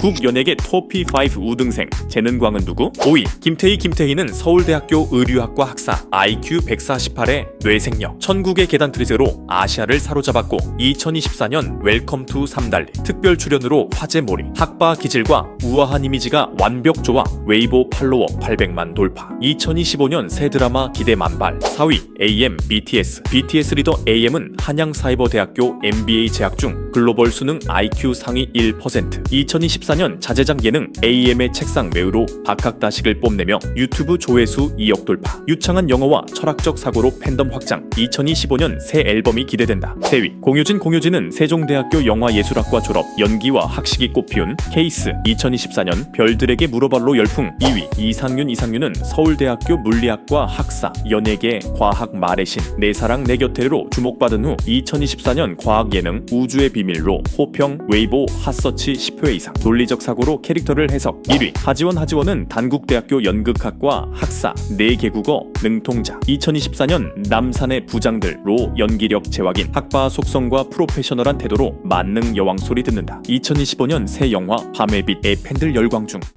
국연예계 토피 5 우등생. 재능광은 누구? 5위. 김태희 김태희는 서울대학교 의류학과 학사 IQ 148의 뇌생력 천국의 계단 트리스로 아시아를 사로잡았고 2024년 웰컴 투 삼달리 특별 출연으로 화제몰이. 학바 기질과 우아한 이미지가 완벽 조화 웨이보 팔로워 800만 돌파. 2025년 새 드라마 기대 만발. 4위 AM BTS BTS 리더 AM은 한양사이버대학교 MBA 재학 중 글로벌 수능 IQ 상위 1% 2024년 자제장 예능 AM의 책상 외우로 박학다식을 뽐내며 유튜브 조회수 2억 돌파. 유창한 영어와 철학적 사고로 팬덤 확장. 2025년 새 앨범이 기대된다. 3위. 공효진 공효진은 세종대학교 영화예술학과 졸업. 연기와 학식이 꽃피운 케이스. 2024년 별들에게 물어발로 열풍. 2위. 이상윤 이상윤은 서울대학교 물리학과 학사. 연예계 과학 말의 신. 내 사랑 내 곁에로 주목받은 후 2024년 과학 예능 우주의 비밀로 호평 웨이보 핫서치 10회 이상 논리적 사고로 캐릭터를 해석 1위. 하지원 하지원은 단국대학교 연극학과 학사 내개국어 능통자. 2024년 남산의 부장들로 연기력 재확인. 학바 속성과 프로페셔널한 태도로 만능 여왕 소리 듣는다. 2025년 새 영화 밤의 빛의 팬들 열광 중